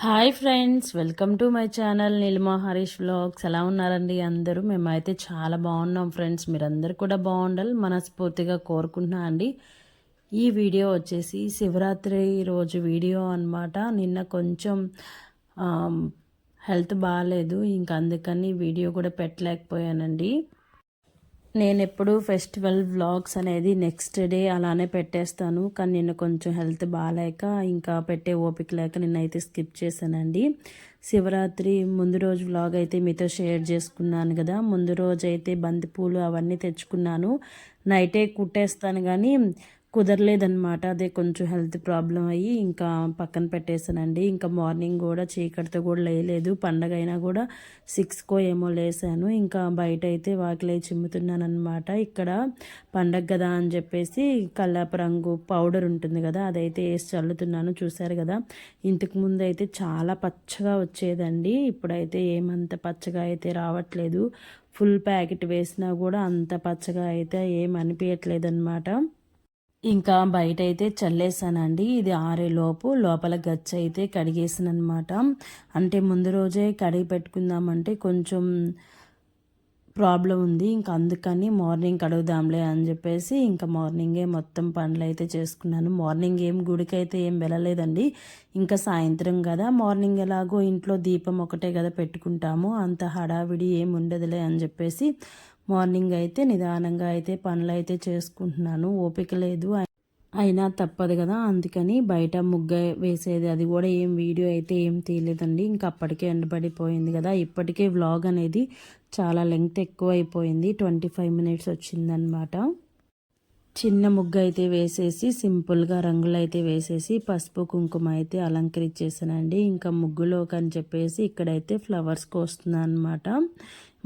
Hi friends welcome to my channel Neelima Harish vlogs. ఎలా ఉన్నారండి అందరూ? మేమైతే చాలా బాగున్నాం ఫ్రెండ్స్. మీరందరూ కూడా బాగుండాలి మనస్ఫూర్తిగా కోరుకుంటున్నా అండి. ఈ వీడియో వచ్చేసి శివరాత్రి రోజు వీడియో అన్నమాట. నిన్న కొంచెం హెల్త్ బాగాలేదు. ఇంక అందుకని వీడియో కూడా పెట్టలేకపోయానండి. నేను ఎప్పుడు ఫెస్టివల్ వ్లాగ్స్ అనేది నెక్స్ట్ డే అలానే పెట్టేస్తాను. కానీ నిన్న కొంచెం హెల్త్ బాగాలేక ఇంకా పెట్టే ఓపిక లేక నిన్నైతే స్కిప్ చేశానండి. శివరాత్రి ముందు రోజు వ్లాగ్ అయితే మీతో షేర్ చేసుకున్నాను కదా. ముందు రోజు అయితే బంతిపూలు అవన్నీ తెచ్చుకున్నాను. నైటే కుట్టేస్తాను కానీ కుదరలేదనమాట అదే కొంచెం హెల్త్ ప్రాబ్లం అయ్యి ఇంకా పక్కన పెట్టేశానండి. ఇంకా మార్నింగ్ కూడా చీకటితో కూడా లేయలేదు. పండగ అయినా కూడా సిక్స్కో ఏమో లేసాను ఇంకా బయట అయితే వాకిలే చిమ్ముతున్నాను అనమాట ఇక్కడ పండగ కదా అని చెప్పేసి కల్లాప రంగు పౌడర్ ఉంటుంది కదా అదైతే వేసి చల్లుతున్నాను. చూశారు కదా ఇంతకు ముందు అయితే చాలా పచ్చగా వచ్చేదండి. ఇప్పుడైతే ఏమంత పచ్చగా అయితే రావట్లేదు. ఫుల్ ప్యాకెట్ వేసినా కూడా అంత పచ్చగా అయితే ఏం అనిపించట్లేదు అనమాట ఇంకా బయట అయితే చల్లేసానండి. ఇది ఆరేలోపు లోపల గచ్చ అయితే కడిగేసాను అనమాట అంటే ముందు రోజే కడిగి పెట్టుకుందామంటే కొంచెం ప్రాబ్లం ఉంది. ఇంకా అందుకని మార్నింగ్ కడుగుదాంలే అని చెప్పేసి ఇంకా మార్నింగే మొత్తం పనులు అయితే చేసుకున్నాను. మార్నింగ్ ఏం గుడికి అయితే ఏం వెళ్ళలేదండి. ఇంకా సాయంత్రం కదా. మార్నింగ్ ఎలాగో ఇంట్లో దీపం ఒకటే కదా పెట్టుకుంటాము. అంత హడావిడి ఏం ఉండదులే అని చెప్పేసి మార్నింగ్ అయితే నిదానంగా అయితే పనులు అయితే చేసుకుంటున్నాను. ఓపిక లేదు. అయినా తప్పదు కదా. అందుకని బయట ముగ్గ వేసేది అది కూడా ఏం వీడియో అయితే ఏం తీయలేదండి. ఇంకా అప్పటికే ఎండబడిపోయింది కదా. ఇప్పటికే వ్లాగ్ అనేది చాలా లెంగ్త్ ఎక్కువ అయిపోయింది ట్వంటీ ఫైవ్ మినిట్స్ వచ్చిందనమాట చిన్న ముగ్గు అయితే వేసేసి సింపుల్గా రంగులు అయితే వేసేసి పసుపు కుంకుమ అయితే అలంకరించేసానండి. ఇంకా ముగ్గులోకి అని చెప్పేసి ఇక్కడైతే ఫ్లవర్స్ కోస్తున్నాను అనమాట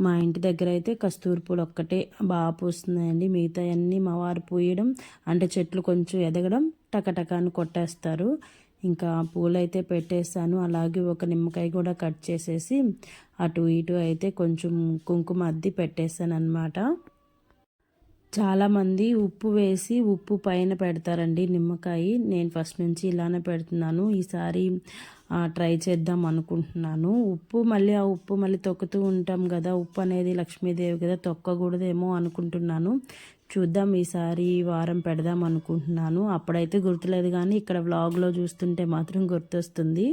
మా ఇంటి దగ్గర అయితే కస్తూరి పూలు ఒక్కటే బాగా పూస్తున్నాయండి. మిగతా అన్నీ మా వారు పూయడం అంటే చెట్లు కొంచెం ఎదగడం టకటకాన్ని కొట్టేస్తారు. ఇంకా పూలు అయితే పెట్టేస్తాను అలాగే ఒక నిమ్మకాయ కూడా కట్ చేసేసి అటు ఇటు అయితే కొంచెం కుంకుమ అద్ది పెట్టేస్తాను అనమాట చాలామంది ఉప్పు వేసి ఉప్పు పైన పెడతారండి నిమ్మకాయ. నేను ఫస్ట్ నుంచి ఇలానే పెడుతున్నాను. ఈసారి ట్రై చేద్దాం అనుకుంటున్నాను. ఉప్పు మళ్ళీ ఆ ఉప్పు మళ్ళీ తొక్కుతూ ఉంటాం కదా. ఉప్పు అనేది లక్ష్మీదేవి కదా తొక్కకూడదేమో అనుకుంటున్నాను. చూద్దాం ఈసారి వారం పెడదాం అనుకుంటున్నాను. అప్పుడైతే గుర్తులేదు కానీ ఇక్కడ వ్లాగ్లో చూస్తుంటే మాత్రం గుర్తొస్తుంది.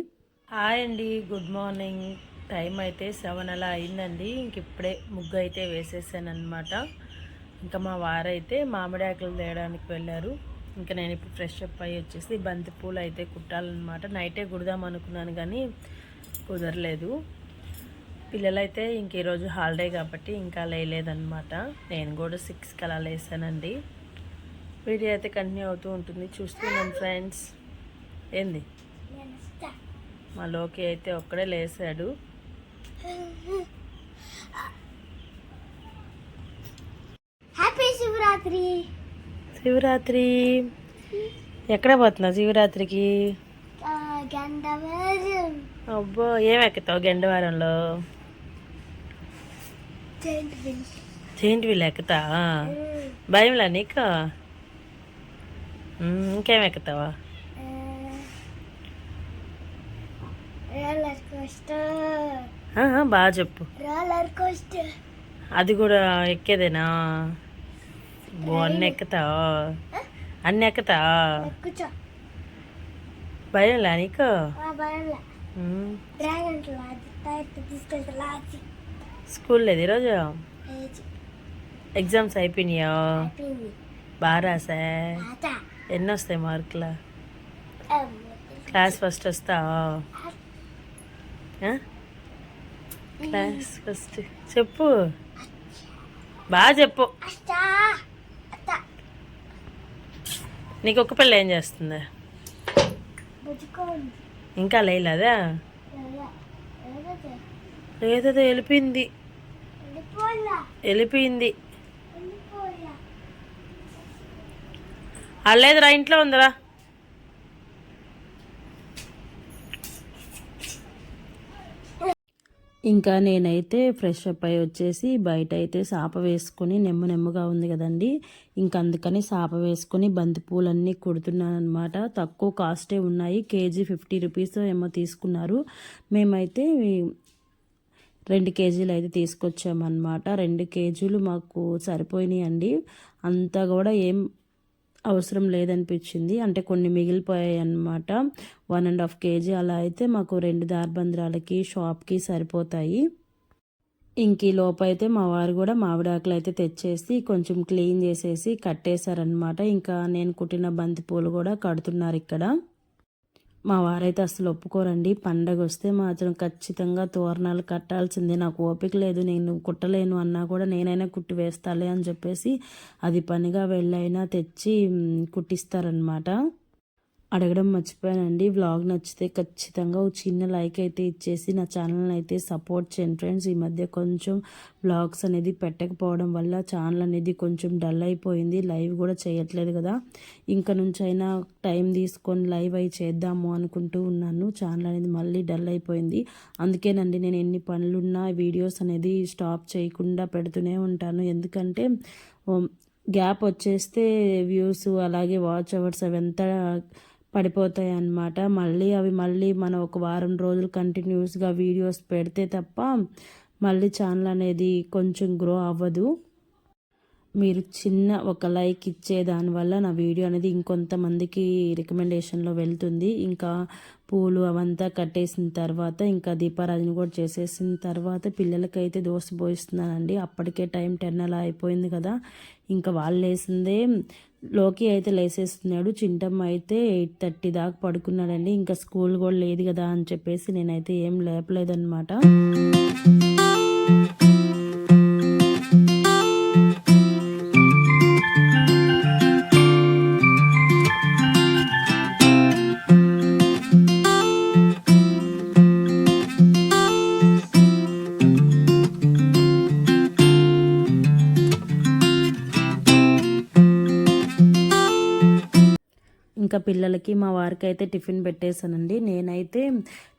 హాయ్ అండి గుడ్ మార్నింగ్. టైం అయితే సెవెన్ అలా అయిందండి. ఇంక ఇప్పుడే ముగ్గు అయితే వేసేసాను అనమాట ఇంకా మా వారైతే మామిడి ఆకులు తేయడానికి వెళ్ళారు. ఇంకా నేను ఇప్పుడు ఫ్రెష్ అప్ అయ్యి వచ్చేసి బంతి పూలు అయితే కుట్టాలన్నమాట. నైటే కుడదాం అనుకున్నాను కానీ కుదరలేదు. పిల్లలైతే ఇంక ఈరోజు హాలిడే కాబట్టి ఇంకా లేలేదన్నమాట నేను కూడా సిక్స్కి అలా లేసానండి. వీడియో అయితే కంటిన్యూ అవుతూ ఉంటుంది. చూస్తున్నాను ఫ్రెండ్స్. ఏంది? మా లోకి అయితే ఒక్కడే లేసాడు హ్యాపీ శివరాత్రి. శివరాత్రి. ఎక్కడ పోతున్నావు శివరాత్రికి? అబ్బో ఏం ఎక్కుతావు గెండవారంలో? Giant wheel. ఎక్కుతా? భయంలా నీకు? ఇంకేం ఎక్కుతావా? బాగా చెప్పు. అది కూడా ఎక్కేదేనా? అన్ని ఎక్కుతావా అన్ని ఎక్కుతావా భయంలా. నీకు స్కూల్ లేదు ఈరోజు? ఎగ్జామ్స్ అయిపోయినాయా? బాగా రాసా? ఎన్ని వస్తాయి మార్కులు? క్లాస్ ఫస్ట్ వస్తావా? Class first. చెప్పు. బాగా చెప్పు. నీకు ఒక పిల్ల ఏం చేస్తుంది? ఇంకా లేలేదా? లేదో వెళ్ళిపోయింది. వెళ్ళిపోలా? వెళ్ళిపోయింది. వెళ్ళిపోలా? ఆ లేదురా ఇంట్లో ఉందిరా. ఇంకా నేనైతే ఫ్రెష్ అప్ అయి వచ్చేసి బయట అయితే సాప వేసుకొని నెమ్మ నెమ్మగా ఉంది కదండి. ఇంకా అందుకని సాప వేసుకొని బంతిపూలన్నీ కుడుతున్నాను అనమాట తక్కువ కాస్టే ఉన్నాయి. కేజీ ఫిఫ్టీ రూపీస్ ఏమో తీసుకున్నారు. మేమైతే రెండు కేజీలు అయితే తీసుకొచ్చామన్నమాట. రెండు కేజీలు మాకు సరిపోయినాయి అండి అంతా కూడా ఏం అవసరం లేదనిపించింది. అంటే కొన్ని మిగిలిపోయాయి అన్నమాట వన్ అండ్ హాఫ్ కేజీ అలా అయితే మాకు రెండు దార్బంద్రాలకి షాప్కి సరిపోతాయి. ఇంక ఈ లోపు అయితే మా వారు కూడా మామిడాకులు అయితే తెచ్చేసి కొంచెం క్లీన్ చేసేసి కట్టేశారనమాట ఇంకా నేను కుట్టిన బంతి పూలు కూడా కడుతున్నారు ఇక్కడ. మా వారైతే అసలు ఒప్పుకోరండి. పండగ వస్తే మాత్రం ఖచ్చితంగా తోరణాలు కట్టాల్సిందే. నాకు ఓపిక లేదు నేను కుట్టలేను అన్నా కూడా నేనైనా కుట్టి వేస్తాలే అని చెప్పేసి అది పనిగా వెళ్ళైనా తెచ్చి కుట్టిస్తారనమాట అడగడం మర్చిపోయానండి. వ్లాగ్ నచ్చితే ఖచ్చితంగా ఒక చిన్న లైక్ అయితే ఇచ్చేసి నా ఛానల్ని అయితే సపోర్ట్ చేయండి ఫ్రెండ్స్. ఈ మధ్య కొంచెం వ్లాగ్స్ అనేది పెట్టకపోవడం వల్ల ఛానల్ అనేది కొంచెం డల్ అయిపోయింది. లైవ్ కూడా చేయట్లేదు కదా. ఇంకా నుంచి అయినా టైం తీసుకొని లైవ్ అయి చేద్దాము అనుకుంటూ ఉన్నాను. ఛానల్ అనేది మళ్ళీ డల్ అయిపోయింది. అందుకేనండి నేను ఎన్ని పనులున్నా వీడియోస్ అనేది స్టాప్ చేయకుండా పెడుతూనే ఉంటాను. ఎందుకంటే గ్యాప్ వచ్చేస్తే వ్యూస్ అలాగే వాచ్ అవర్స్ అవంతా పడిపోతాయి అన్నమాట మళ్ళీ అవి మళ్ళీ మనం ఒక వారం రోజులు కంటిన్యూస్గా వీడియోస్ పెడితే తప్ప మళ్ళీ ఛానల్ అనేది కొంచెం గ్రో అవ్వదు. మీరు చిన్న ఒక లైక్ ఇచ్చే దానివల్ల నా వీడియో అనేది ఇంకొంతమందికి రికమెండేషన్లో వెళ్తుంది. ఇంకా పూలు అవంతా కట్టేసిన తర్వాత ఇంకా దీపారాజన కూడా చేసేసిన తర్వాత పిల్లలకైతే దోశ పోయిస్తున్నానండి. అప్పటికే టైం టెన్ అలా అయిపోయింది కదా. ఇంకా వాళ్ళు లేసిందే లోకి అయితే లేసేస్తున్నాడు. చింటమ్మ అయితే ఎయిట్ థర్టీ దాకా పడుకున్నాడండి. ఇంకా స్కూల్ కూడా లేదు కదా అని చెప్పేసి నేనైతే ఏం లేపలేదన్నమాట. పిల్లలకి మా వారికి అయితే టిఫిన్ పెట్టేశానండి. నేనైతే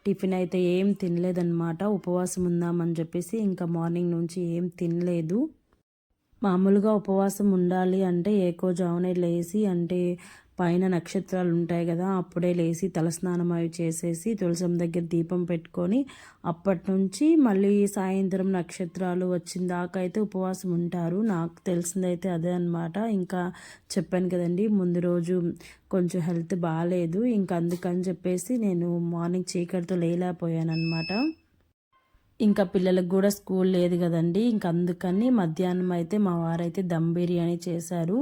టిఫిన్ అయితే ఏం తినలేదన్నమాట. ఉపవాసం ఉందామని చెప్పేసి ఇంకా మార్నింగ్ నుంచి ఏం తినలేదు. మామూలుగా ఉపవాసం ఉండాలి అంటే ఏకో ఏకోజామునే లేచి అంటే పైన నక్షత్రాలు ఉంటాయి కదా అప్పుడే లేచి తలస్నానం అవి చేసేసి తులసం దగ్గర దీపం పెట్టుకొని అప్పటి నుంచి మళ్ళీ సాయంత్రం నక్షత్రాలు వచ్చిన దాకా అయితే ఉపవాసం ఉంటారు. నాకు తెలిసిందైతే అదే అనమాట ఇంకా చెప్పాను కదండి ముందు రోజు కొంచెం హెల్త్ బాగాలేదు ఇంకా అందుకని చెప్పేసి నేను మార్నింగ్ చీకటితో లేలేకపోయాను అనమాట ఇంకా పిల్లలకు కూడా స్కూల్ లేదు కదండి. ఇంకా అందుకని మధ్యాహ్నం అయితే మా వారైతే దమ్ బిర్యానీ చేశారు.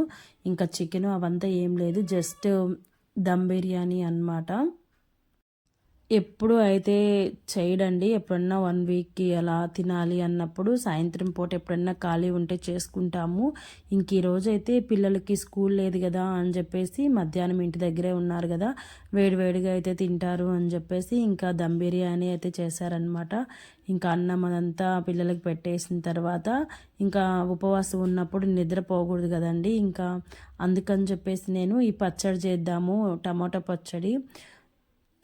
ఇంకా చికెన్ అవంతా ఏం లేదు జస్ట్ దమ్ బిర్యానీ అన్నమాట. ఎప్పుడు అయితే చేయడండి ఎప్పుడన్నా వన్ వీక్కి అలా తినాలి అన్నప్పుడు సాయంత్రం పూట ఎప్పుడన్నా ఖాళీ ఉంటే చేసుకుంటాము. ఇంక ఈరోజు అయితే పిల్లలకి స్కూల్ లేదు కదా అని చెప్పేసి మధ్యాహ్నం ఇంటి దగ్గరే ఉన్నారు కదా వేడివేడిగా అయితే తింటారు అని చెప్పేసి ఇంకా దమ్ బిర్యానీ అయితే చేశారనమాట ఇంకా అన్నం అదంతా పిల్లలకి పెట్టేసిన తర్వాత ఇంకా ఉపవాసం ఉన్నప్పుడు నిద్రపోకూడదు కదండి. ఇంకా అందుకని చెప్పేసి నేను ఈ పచ్చడి చేద్దాము టమాటా పచ్చడి.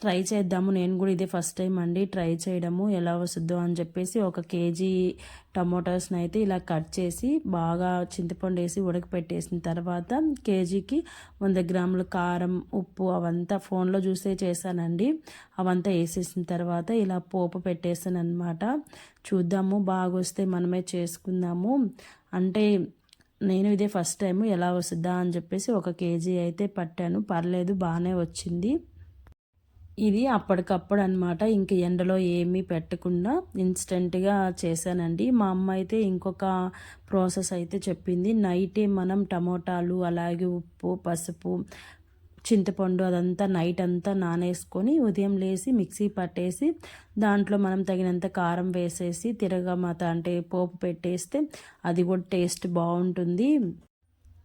ట్రై చేద్దాము. నేను కూడా ఇదే ఫస్ట్ టైం అండి. ట్రై చేయడము ఎలా వస్తుందో అని చెప్పేసి ఒక కేజీ టమోటాస్ని అయితే ఇలా కట్ చేసి బాగా చింతపండు వేసి ఉడకపెట్టేసిన తర్వాత కేజీకి వంద గ్రాములు కారం ఉప్పు అవంతా ఫోన్లో చూసే చేశానండి. అవంతా వేసేసిన తర్వాత ఇలా పోపు పెట్టేసాను అనమాట చూద్దాము బాగా వస్తే మనమే చేసుకుందాము. అంటే నేను ఇదే ఫస్ట్ టైం ఎలా వస్తుందా అని చెప్పేసి ఒక కేజీ అయితే పట్టాను. పర్లేదు బాగానే వచ్చింది. ఇది అప్పటికప్పుడు అనమాట ఇంక ఎండలో ఏమీ పెట్టకుండా ఇన్స్టెంట్గా చేశానండి. మా అమ్మ అయితే ఇంకొక ప్రాసెస్ అయితే చెప్పింది. నైటే మనం టమోటాలు అలాగే ఉప్పు పసుపు చింతపండు అదంతా నైట్ అంతా నానేసుకొని ఉదయం లేసి మిక్సీ పట్టేసి దాంట్లో మనం తగినంత కారం వేసేసి తిరగమాత అంటే పోపు పెట్టేస్తే అది కూడా టేస్ట్ బాగుంటుంది.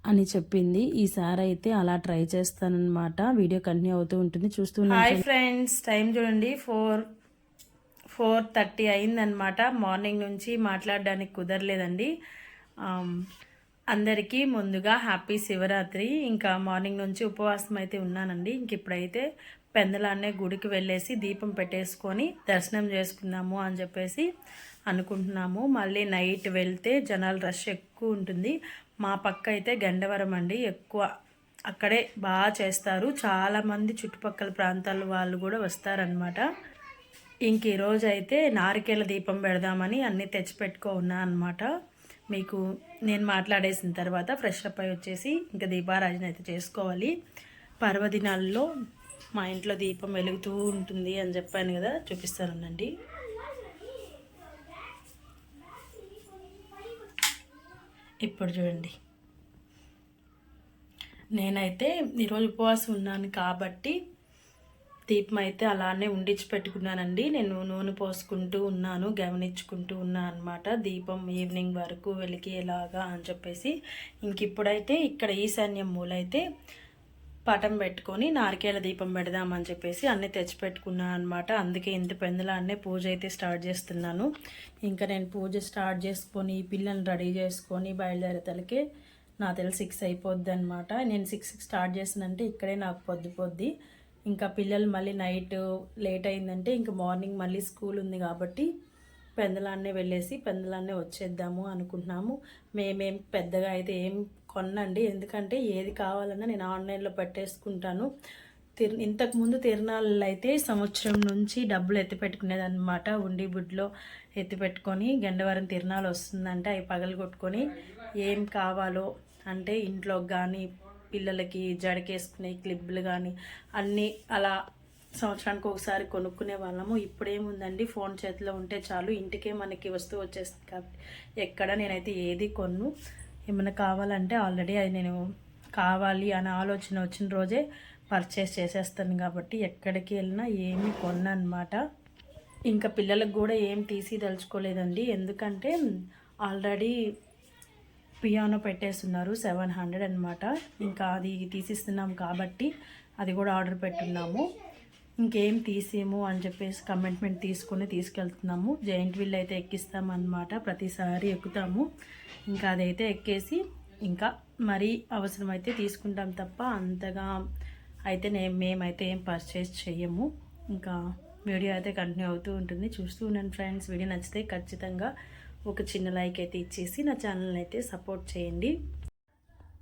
అని చెప్పింది. ఈసారి అయితే అలా ట్రై చేస్తానన్నమాట. వీడియో కంటిన్యూ అవుతూ ఉంటుంది. చూస్తూ హాయ్ ఫ్రెండ్స్ టైం చూడండి. ఫోర్ ఫోర్ థర్టీ అయిందనమాట మార్నింగ్ నుంచి మాట్లాడడానికి కుదరలేదండి. ఆమ్, అందరికీ ముందుగా హ్యాపీ శివరాత్రి. ఇంకా మార్నింగ్ నుంచి ఉపవాసం అయితే ఉన్నానండి. ఇంక ఇప్పుడైతే పెందలాన్నే గుడికి వెళ్ళేసి దీపం పెట్టేసుకొని దర్శనం చేసుకుందాము అని చెప్పేసి అనుకుంటున్నాము. మళ్ళీ నైట్ వెళ్తే జనాలు రష్ ఎక్కువ ఉంటుంది. మా పక్క అయితే గండవరం అండి. ఎక్కువ అక్కడే బాగా చేస్తారు. చాలామంది చుట్టుపక్కల ప్రాంతాల వాళ్ళు కూడా వస్తారనమాట ఇంక ఈరోజు అయితే నారికేల దీపం పెడదామని అన్నీ తెచ్చిపెట్టుకో ఉన్నా అనమాట మీకు నేను మాట్లాడేసిన తర్వాత ఫ్రెష్ అప్ అయి వచ్చేసి ఇంకా దీపారాజన అయితే చేసుకోవాలి. పర్వదినాల్లో మా ఇంట్లో దీపం వెలుగుతూ ఉంటుంది అని చెప్పాను కదా చూపిస్తానండి ఇప్పుడు చూడండి. నేనైతే ఈరోజు ఉపవాసం ఉన్నాను కాబట్టి దీపం అయితే అలానే ఉండిచి పెట్టుకున్నానండి. నేను నూనె పోసుకుంటూ ఉన్నాను గమనించుకుంటూ ఉన్నాను అనమాట దీపం ఈవినింగ్ వరకు వెలిగేలాగా అని చెప్పేసి. ఇంక ఇప్పుడైతే ఇక్కడ ఈశాన్యం మూలైతే పటం పెట్టుకొని నారికేల దీపం పెడదామని చెప్పేసి అన్నీ తెచ్చిపెట్టుకున్నాను అనమాట అందుకే ఇంత పెందలాన్నే పూజ అయితే స్టార్ట్ చేస్తున్నాను. ఇంకా నేను పూజ స్టార్ట్ చేసుకొని పిల్లల్ని రెడీ చేసుకొని బయలుదేరే తలకే నా తెలిసి సిక్స్ అయిపోద్ది అనమాట నేను సిక్స్కి స్టార్ట్ చేసినంటే ఇక్కడే నాకు పొద్దు పొద్ది. ఇంకా పిల్లలు మళ్ళీ నైట్ లేట్ అయిందంటే ఇంకా మార్నింగ్ మళ్ళీ స్కూల్ ఉంది కాబట్టి పెందలాన్నే వెళ్ళేసి పెందలాన్నే వచ్చేద్దాము అనుకుంటున్నాము. మేమేం పెద్దగా అయితే ఏం కొనండి ఎందుకంటే ఏది కావాలన్నా నేను ఆన్లైన్లో పెట్టేసుకుంటాను. తిర్ ఇంతకుముందు తిరునాళ్ళు అయితే సంవత్సరం నుంచి డబ్బులు ఎత్తి పెట్టుకునేదన్నమాట. ఉండి బుడ్లో ఎత్తి పెట్టుకొని గండవరం తిరునాళ్ళు వస్తుందంటే అవి పగలు కొట్టుకొని ఏం కావాలో అంటే ఇంట్లో కానీ పిల్లలకి జడకేసుకునే క్లిప్లు కానీ అన్నీ అలా సంవత్సరానికి ఒకసారి కొనుక్కునే వాళ్ళము. ఇప్పుడేముందండి? ఫోన్ చేతిలో ఉంటే చాలు ఇంటికే మనకి వస్తువు వచ్చేస్తుంది కాబట్టి ఎక్కడ నేనైతే ఏది కొన్ను ఏమైనా కావాలంటే ఆల్రెడీ అది నేను కావాలి అనే ఆలోచన వచ్చిన రోజే పర్చేస్ చేసేస్తాను కాబట్టి ఎక్కడికి వెళ్ళినా ఏమి కొన్నా అనమాట ఇంకా పిల్లలకు కూడా ఏం తీసి తలుచుకోలేదండి. ఎందుకంటే ఆల్రెడీ పియానో పెట్టేస్తున్నారు సెవెన్ హండ్రెడ్ అనమాట ఇంకా అది తీసిస్తున్నాం కాబట్టి అది కూడా ఆర్డర్ పెట్టున్నాము. ఇంకేం తీసేము అని చెప్పేసి కమిట్మెంట్ తీసుకొని తీసుకెళ్తున్నాము. జైంట్ వీల్ అయితే ఎక్కిస్తామన్నమాట. ప్రతిసారి ఎక్కుతాము. ఇంకా అదైతే ఎక్కేసి ఇంకా మరీ అవసరమైతే తీసుకుంటాం తప్ప అంతగా అయితే నేను మేమైతే ఏం పర్చేస్ చెయ్యము. ఇంకా వీడియో అయితే కంటిన్యూ అవుతూ ఉంటుంది. చూస్తూ ఉన్నాను ఫ్రెండ్స్ వీడియో నచ్చితే ఖచ్చితంగా ఒక చిన్న లైక్ అయితే ఇచ్చేసి నా ఛానల్ని అయితే సపోర్ట్ చేయండి.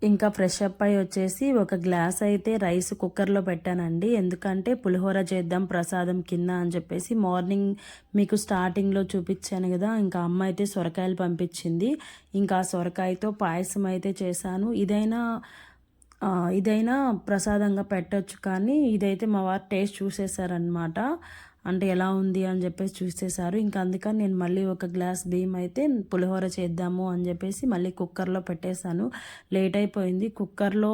ఇంకా ఫ్రెష్ అప్ అయి వచ్చేసి ఒక గ్లాస్ అయితే రైస్ కుక్కర్లో పెట్టానండి. ఎందుకంటే పులిహోర చేద్దాం ప్రసాదం కింద అని చెప్పేసి మార్నింగ్ మీకు స్టార్టింగ్లో చూపించాను కదా ఇంకా అమ్మ అయితే సొరకాయలు పంపించింది. ఇంకా సొరకాయతో పాయసం అయితే చేశాను. ఇదైనా ఇదైనా ప్రసాదంగా పెట్టొచ్చు కానీ ఇదైతే మా వారు టేస్ట్ చూసేసారనమాట అంటే ఎలా ఉంది అని చెప్పేసి చూసేసారు ఇంకా అందుకని నేను మళ్ళీ ఒక గ్లాస్ బియ్యం అయితే పులిహోర చేద్దాము అని చెప్పేసి మళ్ళీ కుక్కర్లో పెట్టేశాను. లేట్ అయిపోయింది. కుక్కర్లో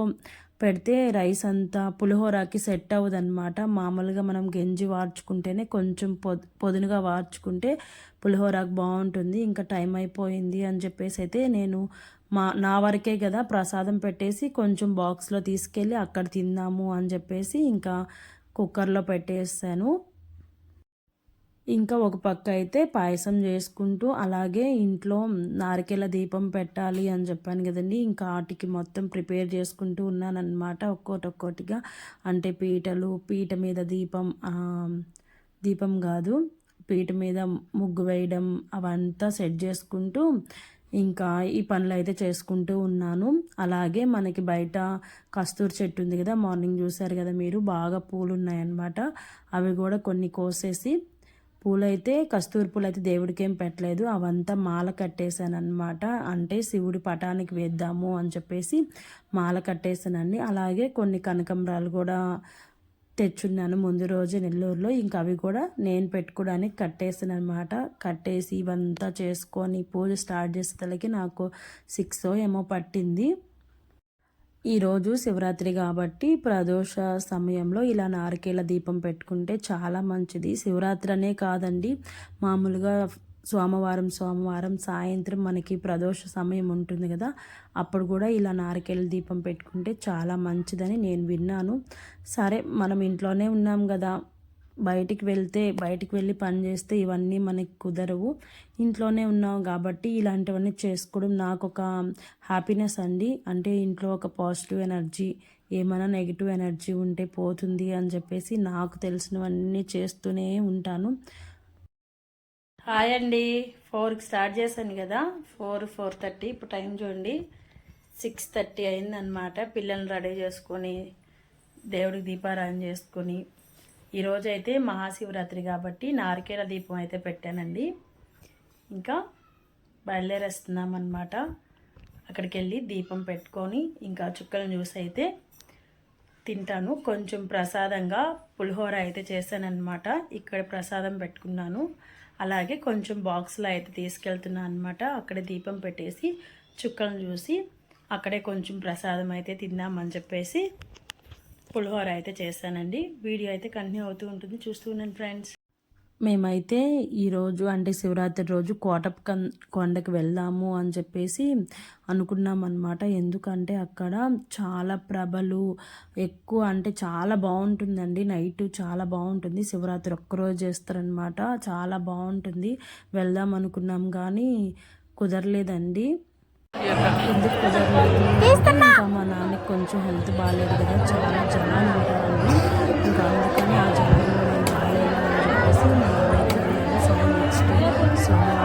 పెడితే రైస్ అంతా పులిహోరకి సెట్ అవ్వదన్నమాట. మామూలుగా మనం గెంజి వార్చుకుంటేనే కొంచెం పొద్ పొదునుగా వార్చుకుంటే పులిహోరకి బాగుంటుంది. ఇంకా టైం అయిపోయింది అని చెప్పేసి అయితే నేను మా నా వరకే కదా ప్రసాదం పెట్టేసి కొంచెం బాక్స్లో తీసుకెళ్ళి అక్కడ తిందాము అని చెప్పేసి ఇంకా కుక్కర్లో పెట్టేసాను ఇంకా ఒక పక్క అయితే పాయసం చేసుకుంటూ అలాగే ఇంట్లో నారికేల దీపం పెట్టాలి అని చెప్పాను కదండి. ఇంకా వాటికి మొత్తం ప్రిపేర్ చేసుకుంటూ ఉన్నానన్నమాట ఒక్కోటి ఒక్కోటిగా అంటే పీటలు పీట మీద దీపం దీపం కాదు పీట మీద ముగ్గు వేయడం అవంతా సెట్ చేసుకుంటూ ఇంకా ఈ పనులు అయితే చేసుకుంటూ ఉన్నాను. అలాగే మనకి బయట కస్తూరి చెట్టు ఉంది కదా మార్నింగ్ చూసారు కదా మీరు బాగా పూలు ఉన్నాయన్నమాట. అవి కూడా కొన్ని కోసేసి పూలైతే కస్తూరి పూలైతే దేవుడికేం పెట్టలేదు. అవంతా మాల కట్టేశాను అనమాట అంటే శివుడి పటానికి వేద్దాము అని చెప్పేసి మాల కట్టేశానండి అలాగే కొన్ని కనకంబరాలు కూడా తెచ్చున్నాను ముందు రోజు నెల్లూరులో. ఇంకా అవి కూడా నేను పెట్టుకోవడానికి కట్టేసాను అనమాట కట్టేసి ఇవంతా చేసుకొని పూజ స్టార్ట్ చేసేతలకి నాకు సిక్స్ ఏమో పట్టింది. ఈరోజు శివరాత్రి కాబట్టి ప్రదోష సమయంలో ఇలా నారికేల దీపం పెట్టుకుంటే చాలా మంచిది. శివరాత్రి అనే కాదండి మామూలుగా సోమవారం సోమవారం సాయంత్రం మనకి ప్రదోష సమయం ఉంటుంది కదా అప్పుడు కూడా ఇలా నారికేల దీపం పెట్టుకుంటే చాలా మంచిదని నేను విన్నాను. సరే మనం ఇంట్లోనే ఉన్నాం కదా బయటికి వెళ్తే బయటికి వెళ్ళి పని చేస్తే ఇవన్నీ మనకి కుదరవు. ఇంట్లోనే ఉన్నాం కాబట్టి ఇలాంటివన్నీ చేసుకోవడం నాకు ఒక హ్యాపీనెస్ అండి. అంటే ఇంట్లో ఒక పాజిటివ్ ఎనర్జీ ఏమైనా నెగిటివ్ ఎనర్జీ ఉంటే పోతుంది అని చెప్పేసి నాకు తెలిసినవన్నీ చేస్తూనే ఉంటాను. హాయ్ అండి. ఫోర్కి స్టార్ట్ చేశాను కదా. Four four thirty. ఇప్పుడు టైం చూడండి. సిక్స్ థర్టీ అయిందనమాట పిల్లల్ని రెడీ చేసుకొని దేవుడికి దీపారాయణ చేసుకొని ఈరోజు అయితే మహాశివరాత్రి కాబట్టి నారికేల దీపం అయితే పెట్టానండి. ఇంకా బయలుదేరేస్తున్నాం అనమాట అక్కడికి వెళ్ళి దీపం పెట్టుకొని ఇంకా చుక్కలను చూసి అయితే తింటాను. కొంచెం ప్రసాదంగా పులిహోర అయితే చేశానన్నమాట. ఇక్కడ ప్రసాదం పెట్టుకున్నాను. అలాగే కొంచెం బాక్స్లో అయితే తీసుకెళ్తున్నాను అనమాట అక్కడ దీపం పెట్టేసి చుక్కలను చూసి అక్కడే కొంచెం ప్రసాదం అయితే తిందామని చెప్పేసి పులిహోర అయితే చేశానండి. వీడియో అయితే కంటిన్యూ అవుతూ ఉంటుంది. చూస్తూ ఉన్నాను ఫ్రెండ్స్. మేమైతే ఈరోజు అంటే శివరాత్రి రోజు కోట కొండకి వెళ్దాము అని చెప్పేసి అనుకున్నాం అనమాట ఎందుకంటే అక్కడ చాలా ప్రభలు ఎక్కువ అంటే చాలా బాగుంటుందండి. నైట్ చాలా బాగుంటుంది. శివరాత్రి ఒక్కరోజు చేస్తారనమాట చాలా బాగుంటుంది. వెళ్దాం అనుకున్నాం కానీ కుదరలేదండి. ఇంకా మా నాన్నకి కొంచెం హెల్త్ బాగాలేదు కదా చాలా జనాలు ఉంటారండి ఇంకా అందుకని ఆ జనాలు బాగాలేదు అని చెప్పేసి మా నాన్నకి వెళ్ళాను నెక్స్ట్ సోమవారం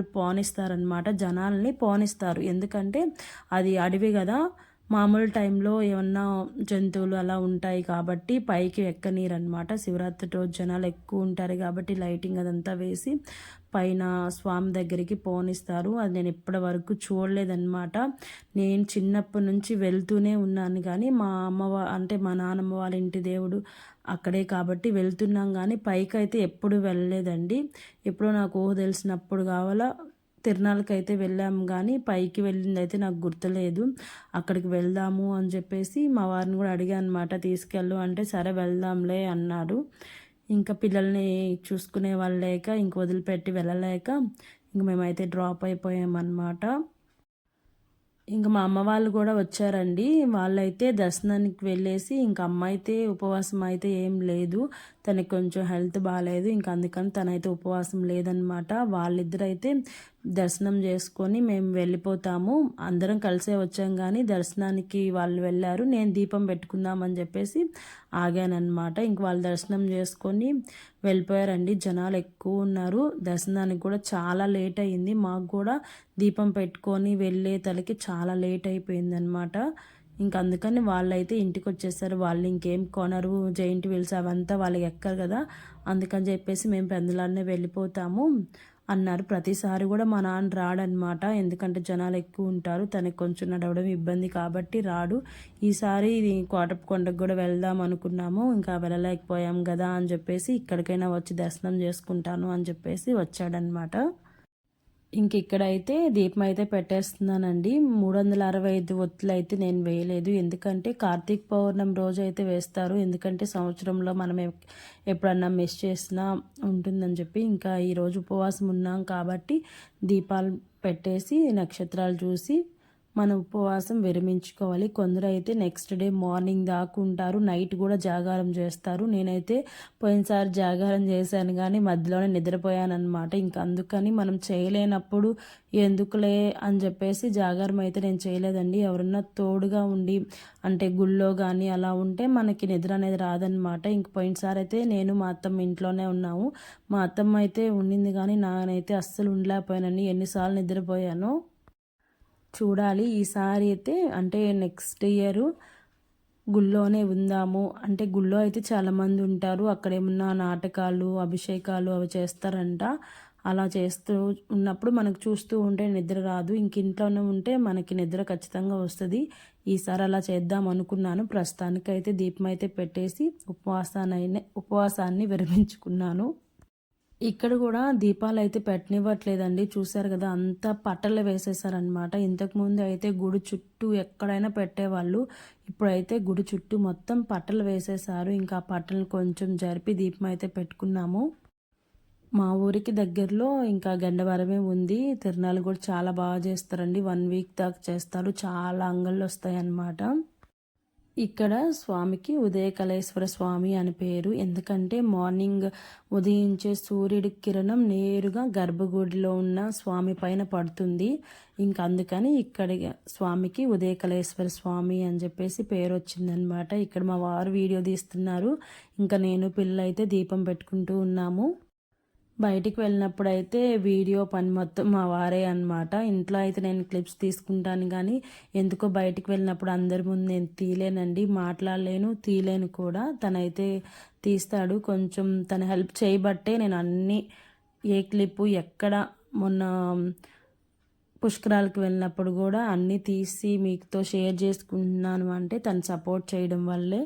వాళ్ళు పోనిస్తారనమాట జనాల్ని పోనిస్తారు. ఎందుకంటే అది అడవి కదా. మామూలు టైంలో ఏమన్నా జంతువులు అలా ఉంటాయి కాబట్టి పైకి ఎక్కనీరనమాట శివరాత్రి రోజు జనాలు ఎక్కువ ఉంటారు కాబట్టి లైటింగ్ అదంతా వేసి పైన స్వామి దగ్గరికి పోనిస్తారు. అది నేను ఇప్పటి వరకు చూడలేదన్నమాట. నేను చిన్నప్పటి నుంచి వెళ్తూనే ఉన్నాను. కానీ మా అమ్మ అంటే మా నాన్నమ్మ వాళ్ళ ఇంటి దేవుడు అక్కడే కాబట్టి వెళ్తున్నాం కానీ పైకి అయితే ఎప్పుడు వెళ్ళలేదండి. ఎప్పుడో నాకు ఊహ తెలిసినప్పుడు కావాలా తిరునాళ్ళకి అయితే వెళ్ళాము కానీ పైకి వెళ్ళింది అయితే నాకు గుర్తులేదు. అక్కడికి వెళ్దాము అని చెప్పేసి మా వారిని కూడా అడిగాను అనమాట తీసుకెళ్ళు అంటే సరే వెళ్దాంలే అన్నారు. ఇంకా పిల్లల్ని చూసుకునే వాళ్ళు లేక ఇంక వదిలిపెట్టి వెళ్ళలేక ఇంక మేమైతే డ్రాప్ అయిపోయామన్నమాట. ఇంకా మా అమ్మ వాళ్ళు కూడా వచ్చారండి. వాళ్ళైతే దర్శనానికి వెళ్ళేసి ఇంకా అమ్మ అయితే ఉపవాసం అయితే ఏం లేదు. తనకి కొంచెం హెల్త్ బాగాలేదు ఇంకా అందుకని తనైతే ఉపవాసం లేదనమాట. వాళ్ళిద్దరైతే దర్శనం చేసుకొని మేము వెళ్ళిపోతాము. అందరం కలిసే వచ్చాం కానీ దర్శనానికి వాళ్ళు వెళ్ళారు. నేను దీపం పెట్టుకుందామని చెప్పేసి ఆగానమాట ఇంక వాళ్ళు దర్శనం చేసుకొని వెళ్ళిపోయారండి. జనాలు ఎక్కువ ఉన్నారు. దర్శనానికి కూడా చాలా లేట్ అయ్యింది మాకు కూడా దీపం పెట్టుకొని వెళ్ళే తలకి చాలా లేట్ అయిపోయింది అనమాట ఇంక అందుకని వాళ్ళైతే ఇంటికి వచ్చేసారు వాళ్ళు ఇంకేం కొనరు. జైంట్ వీల్స్ అవంతా వాళ్ళకి ఎక్కరు కదా. అందుకని చెప్పేసి మేము పెందలాడనే వెళ్ళిపోతాము అన్నారు. ప్రతిసారి కూడా మా నాన్న రాడనమాట ఎందుకంటే జనాలు ఎక్కువ ఉంటారు. తనకి కొంచెం నడవడం ఇబ్బంది కాబట్టి రాడు. ఈసారి ఇది కోటప్పకొండకు కూడా వెళ్దాం అనుకున్నాము. ఇంకా వెళ్ళలేకపోయాం కదా అని చెప్పేసి ఇక్కడికైనా వచ్చి దర్శనం చేసుకుంటాను అని చెప్పేసి వచ్చాడనమాట ఇంక ఇక్కడైతే దీపం అయితే పెట్టేస్తున్నానండి. మూడు వందల అరవై ఐదు ఒత్తులు అయితే నేను వేయలేదు. ఎందుకంటే కార్తీక పౌర్ణమి రోజు అయితే వేస్తారు. ఎందుకంటే సంవత్సరంలో మనం ఎప్పుడన్నా మిస్ చేసినా ఉంటుందని చెప్పి ఇంకా ఈరోజు ఉపవాసం ఉన్నాం కాబట్టి దీపాలు పెట్టేసి నక్షత్రాలు చూసి మన ఉపవాసం విరమించుకోవాలి. కొందరు అయితే నెక్స్ట్ డే మార్నింగ్ దాకా ఉంటారు. నైట్ కూడా జాగారం చేస్తారు. నేనైతే పోయినసారి జాగారం చేశాను కానీ మధ్యలోనే నిద్రపోయాను అనమాట ఇంకా అందుకని మనం చేయలేనప్పుడు ఎందుకులే అని చెప్పేసి జాగారం అయితే నేను చేయలేదండి. ఎవరన్నా తోడుగా ఉండి అంటే గుళ్ళో కానీ అలా ఉంటే మనకి నిద్ర అనేది రాదనమాట ఇంక పోయినసారి అయితే నేను మా అత్తమ్మ ఇంట్లోనే ఉన్నాము. మా అత్తమ్మ అయితే ఉండింది కానీ నానైతే అస్సలు ఉండలేకపోయానని ఎన్నిసార్లు నిద్రపోయానో చూడాలి. ఈసారి అయితే అంటే నెక్స్ట్ ఇయర్ గుళ్ళోనే ఉందాము. అంటే గుళ్ళో అయితే చాలామంది ఉంటారు. అక్కడ ఏమన్నా నాటకాలు అభిషేకాలు అవి చేస్తారంట. అలా చేస్తూ ఉన్నప్పుడు మనకు చూస్తూ ఉంటే నిద్ర రాదు. ఇంక ఇంట్లోనే ఉంటే మనకి నిద్ర ఖచ్చితంగా వస్తుంది. ఈసారి అలా చేద్దాం అనుకున్నాను. ప్రస్తుతానికైతే దీపం అయితే పెట్టేసి ఉపవాసాన్ని ఉపవాసాన్ని విరమించుకున్నాను. ఇక్కడ కూడా దీపాలు అయితే పెట్టనివ్వట్లేదండి. చూసారు కదా అంతా పట్టలు వేసేసారనమాట ఇంతకుముందు అయితే గుడి చుట్టూ ఎక్కడైనా పెట్టేవాళ్ళు. ఇప్పుడైతే గుడి చుట్టూ మొత్తం పట్టలు వేసేసారు ఇంకా ఆ పట్టలు కొంచెం జరిపి దీపం అయితే పెట్టుకున్నాము. మా ఊరికి దగ్గరలో ఇంకా గండవరమే ఉంది. తిరునాళ్ళు కూడా చాలా బాగా చేస్తారండి. వన్ వీక్ దాకా చేస్తారు. చాలా అంగళ్ళు వస్తాయి అన్నమాట ఇక్కడ స్వామికి ఉదయకళేశ్వర స్వామి అని పేరు. ఎందుకంటే మార్నింగ్ ఉదయించే సూర్యుడి కిరణం నేరుగా గర్భగుడిలో ఉన్న స్వామి పైన పడుతుంది. ఇంకా అందుకని ఇక్కడ స్వామికి ఉదయకళేశ్వర స్వామి అని చెప్పేసి పేరు వచ్చిందనమాట ఇక్కడ మా వారు వీడియో తీస్తున్నారు. ఇంకా నేను పిల్ల అయితే దీపం పెట్టుకుంటూ ఉన్నాము. బయటికి వెళ్ళినప్పుడు అయితే వీడియో పని మొత్తం మా వారే అనమాట ఇంట్లో అయితే నేను క్లిప్స్ తీసుకుంటాను కానీ ఎందుకో బయటికి వెళ్ళినప్పుడు అందరి ముందు నేను తీలేనండి మాట్లాడలేను తీలేను కూడా. తనైతే తీస్తాడు. కొంచెం తన హెల్ప్ చేయబట్టే నేను అన్ని ఏ క్లిప్పు ఎక్కడ మొన్న పుష్కరాలకు వెళ్ళినప్పుడు కూడా అన్నీ తీసి మీతో షేర్ చేసుకుంటున్నాను అంటే తను సపోర్ట్ చేయడం వల్లే.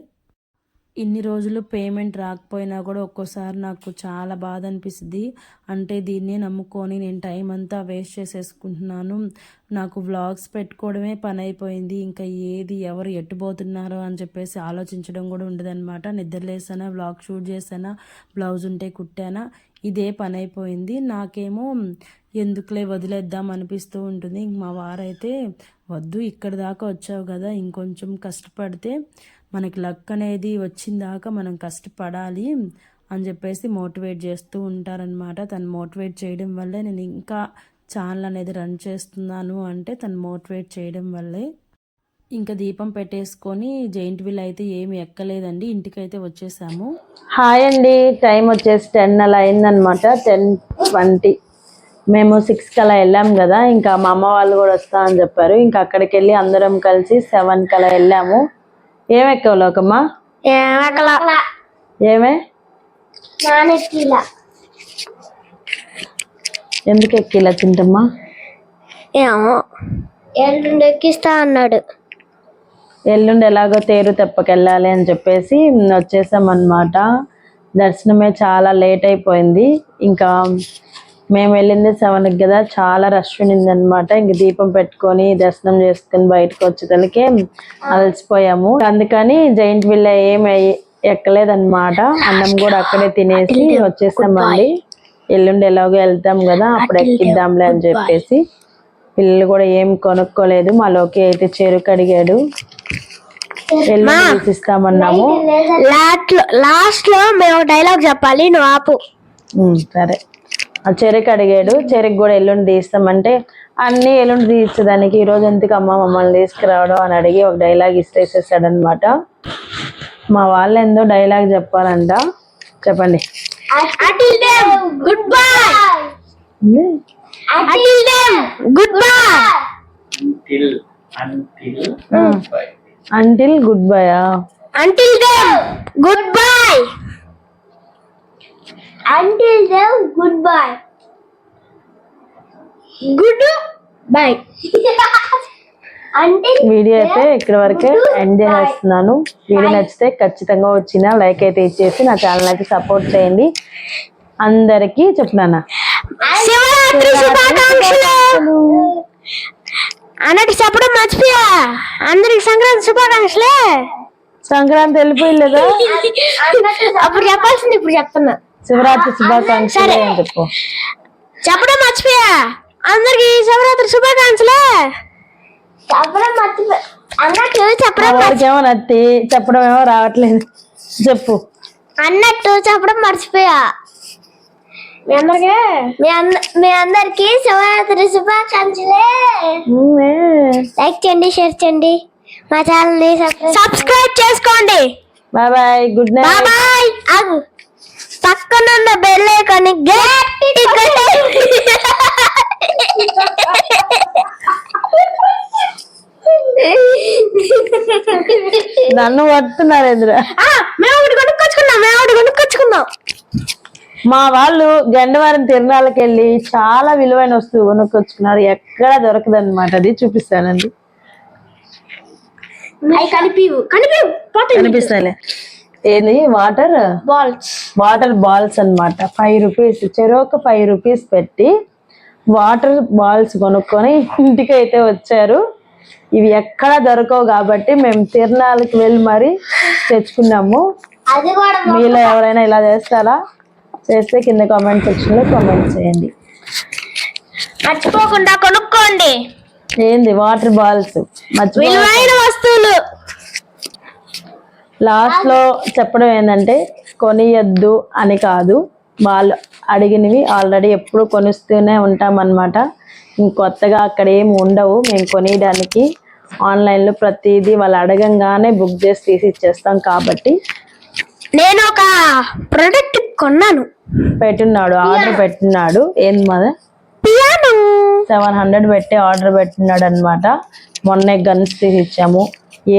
ఇన్ని రోజులు పేమెంట్ రాకపోయినా కూడా ఒక్కోసారి నాకు చాలా బాధ అనిపిస్తుంది. అంటే దీన్నే నమ్ముకొని నేను టైం అంతా వేస్ట్ చేసేసుకుంటున్నాను. నాకు వ్లాగ్స్ పెట్టుకోవడమే పని అయిపోయింది ఇంకా ఏది ఎవరు ఎట్టుపోతున్నారో అని చెప్పేసి ఆలోచించడం కూడా ఉండదన్నమాట. నిద్రలేసానా వ్లాగ్ షూట్ చేసానా బ్లౌజ్ ఉంటే కుట్టానా ఇదే పని అయిపోయింది నాకేమో ఎందుకులే వదిలేద్దాం అనిపిస్తూ ఉంటుంది. ఇంక మా వారైతే వద్దు ఇక్కడ దాకా వచ్చావు కదా ఇంకొంచెం కష్టపడితే మనకి లక్ అనేది వచ్చిందాక మనం కష్టపడాలి అని చెప్పేసి మోటివేట్ చేస్తూ ఉంటారనమాట తను మోటివేట్ చేయడం వల్లే నేను ఇంకా ఛానల్ అనేది రన్ చేస్తున్నాను అంటే తను మోటివేట్ చేయడం వల్లే. ఇంకా దీపం పెట్టేసుకొని జైంట్ వీల్ అయితే ఏమి ఎక్కలేదండి. ఇంటికైతే వచ్చేసాము. హాయ్ అండి. టైం వచ్చేసి టెన్ అలా అయిందనమాట టెన్ ట్వంటీ. మేము సిక్స్కి అలా వెళ్ళాం కదా ఇంకా మా అమ్మ వాళ్ళు కూడా వస్తా అని చెప్పారు. ఇంకా అక్కడికి వెళ్ళి అందరం కలిసి సెవెన్కి అలా వెళ్ళాము. ఏం ఎక్కవు లోకమ్మా? ఏమే? ఎందుకు ఎక్కిలా చింటమ్మా ఏమో ఎల్లుండి ఎక్కిస్తా అన్నాడు. ఎల్లుండి ఎలాగో తేరు తెప్పకెళ్ళాలి అని చెప్పేసి వచ్చేసాం అనమాట దర్శనమే చాలా లేట్ అయిపోయింది. ఇంకా మేము వెళ్ళింది సెవెన్కి కదా. చాలా రష్ ఉన్నింది అనమాట ఇంక దీపం పెట్టుకొని దర్శనం చేసుకొని బయటకు వచ్చేతలకే అలసిపోయాము. అందుకని జైంట్ విల్ల ఏమి ఎక్కలేదన్నమాట. అన్నం కూడా అక్కడే తినేసి వచ్చేసామండి ఎల్లుండి ఎలాగో వెళ్తాం కదా అప్పుడు ఎక్కిద్దాంలే అని చెప్పేసి. పిల్లలు కూడా ఏం కొనుక్కోలేదు. మా లోకి అయితే చెరుకు అడిగాడు. ఎల్లుండి తీసిస్తామన్నాము. లాస్ట్లో మేము డైలాగ్ చెప్పాలి. నువ్వు ఆపు. సరే. చెరుకు అడిగాడు. చెరుకు కూడా ఎల్లుండి తీస్తామంటే అన్ని ఎల్లుండి తీర్చడానికి ఈ రోజు ఎందుకు అమ్మ మమ్మల్ని తీసుకురావడం అని అడిగి ఒక డైలాగ్ ఇస్తేసేసాడు అనమాట మా వాళ్ళు ఏందో డైలాగ్ చెప్పాలంట. చెప్పండి. Until then goodbye until then goodbye. Until బయా until then goodbye until then goodbye goodbye until video అయితే ఇక్కడ వరకే ఎండ్ చేసేస్తున్నాను వీడియో నచ్చితే ఖచ్చితంగా వచ్చిన లైక్ అయితే ఇచ్చేసి నా ఛానల్ అయితే సపోర్ట్ చేయండి. అందరికీ చెప్తున్నాను శివరాత్రి శుభాకాంక్షలు. అన్నట్టు చెప్పడం మర్చిపోయా? అందరికి సంక్రాంతి శుభాకాంక్షలే. సంక్రాంతి వెళ్ళిపోయలేదా అప్పుడు చెప్పాల్సింది ఇప్పుడు చెప్తున్నా. శివరాత్రి శుభాకాంక్షలు అని చెప్పు. చెప్పడం మర్చిపోయా? అందరికి శివరాత్రి శుభాకాంక్షలే. చెప్పడం మర్చిపోయా. అన్నట్టు చెప్పడం ఏమో నత్తి చెప్పడం ఏమో రావట్లేదు. చెప్పు. అన్నట్టు చెప్పడం మర్చిపోయా. మీ అందరికి? మీ అంద మీ అందరికి శివరాత్రి శుభాకాంక్షలే. లైక్ చేయండి షేర్ చేయండి. మా ఛానల్ని సబ్స్క్రైబ్ చేసుకోండి. Bye. Bye good bye night bye. ఆగు. పక్కనున్న బెల్ ఐకాన్ నన్ను పడుతున్నారు ఎదురు మేము ఒకటి కొనుక్కొచ్చుకున్నాం మేము ఒకటి కొనుక్కొచ్చుకున్నాం. మా వాళ్ళు గండవారం తిరునాళ్ళకి వెళ్ళి చాలా విలువైన వస్తువు కొనుక్కొచ్చుకున్నారు. ఎక్కడ దొరకదు అనమాట అది చూపిస్తానండి. కనిపిస్తాలే ఏది? వాటర్? బాల్స్. వాటర్ బాల్స్ అన్నమాట. ఫైవ్ రూపీస్ చెరొక ఫైవ్ రూపీస్ పెట్టి వాటర్ బాల్స్ కొనుక్కొని ఇంటికి అయితే వచ్చారు. ఇవి ఎక్కడ దొరకవు కాబట్టి మేము తిరణాలకు వెళ్ళి మరి తెచ్చుకున్నాము. మీలో ఎవరైనా ఇలా చేస్తారా? చేస్తే కింద కామెంట్ సెక్షన్లో కామెంట్ చేయండి. మర్చిపోకుండా కొనుక్కోండి. ఏంది? Water balls. మర్చిపో విలువైన వస్తువులు. లాస్ట్లో చెప్పడం ఏంటంటే కొనియద్దు అని కాదు. వాళ్ళు అడిగినవి ఆల్రెడీ ఎప్పుడు కొనిస్తూనే ఉంటాం అనమాట ఇంకొత్తగా అక్కడ ఏమి ఉండవు. మేము కొనియడానికి ఆన్లైన్లో ప్రతిదీ వాళ్ళు అడగంగానే బుక్ చేసి తీసి ఇచ్చేస్తాం కాబట్టి నేను ఒక ప్రొడక్ట్ కొన్నాను. పెట్టున్నాడు ఆర్డర్ పెట్టున్నాడు. ఏంది మదర్ పియానో సెవెన్ హండ్రెడ్ పెట్టి ఆర్డర్ పెట్టినాడు అనమాట మొన్నే గన్స్ తీసి ఇచ్చాము.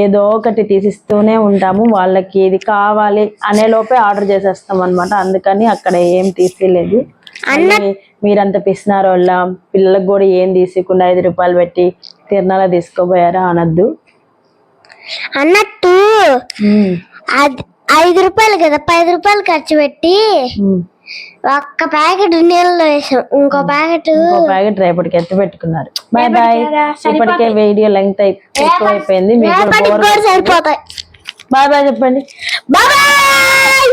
ఏదో ఒకటి తీసిస్తూనే ఉంటాము. వాళ్ళకి ఇది కావాలి అనే లోపే ఆర్డర్ చేసేస్తాం అనమాట అందుకని అక్కడ ఏం తీసిలేదు. మీరంత పిసినారు వాళ్ళ పిల్లలకు కూడా ఏం తీసుకోకుండా ఐదు రూపాయలు పెట్టి తిరణాల తీసుకోపోయారా అనద్దు. అన్నట్టు ఐదు రూపాయలు కదా పది రూపాయలు ఖర్చు పెట్టి. ఒక్క ప్యాకెట్ నీళ్ళలో వేసాం. ఇంకో ప్యాకెట్ ఇంకో ప్యాకెట్ రేపటికి ఎత్తి పెట్టుకున్నారు. Bye bye. ఇప్పటికే వీడియో లెంగ్త్ ఎక్కువైపోయింది మీకు రేపటికి కూడా సరిపోతాయి. బాయ్ బాయ్ చెప్పండి. బాయ్!